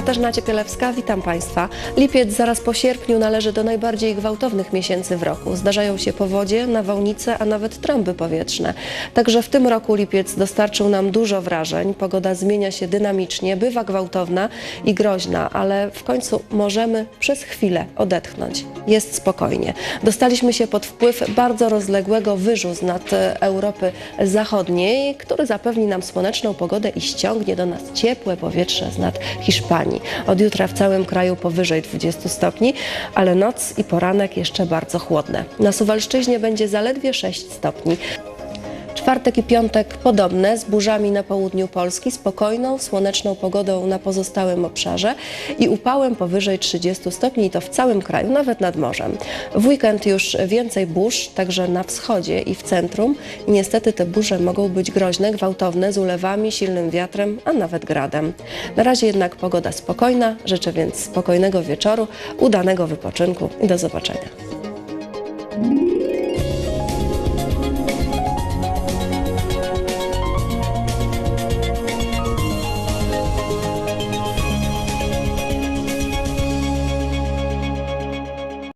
Katarzyna Ciepielewska, witam Państwa. Lipiec zaraz po sierpniu należy do najbardziej gwałtownych miesięcy w roku. Zdarzają się powodzie, nawałnice, a nawet trąby powietrzne. Także w tym roku lipiec dostarczył nam dużo wrażeń. Pogoda zmienia się dynamicznie, bywa gwałtowna i groźna, ale w końcu możemy przez chwilę odetchnąć. Jest spokojnie. Dostaliśmy się pod wpływ bardzo rozległego wyżu z nad e, Europy Zachodniej, który zapewni nam słoneczną pogodę i ściągnie do nas ciepłe powietrze z nad Hiszpanii. Od jutra w całym kraju powyżej 20 stopni, ale noc i poranek jeszcze bardzo chłodne. Na Suwalszczyźnie będzie zaledwie 6 stopni. Czwartek i piątek podobne, z burzami na południu Polski, spokojną, słoneczną pogodą na pozostałym obszarze i upałem powyżej 30 stopni i to w całym kraju, nawet nad morzem. W weekend już więcej burz, także na wschodzie i w centrum. Niestety te burze mogą być groźne, gwałtowne, z ulewami, silnym wiatrem, a nawet gradem. Na razie jednak pogoda spokojna, życzę więc spokojnego wieczoru, udanego wypoczynku i do zobaczenia.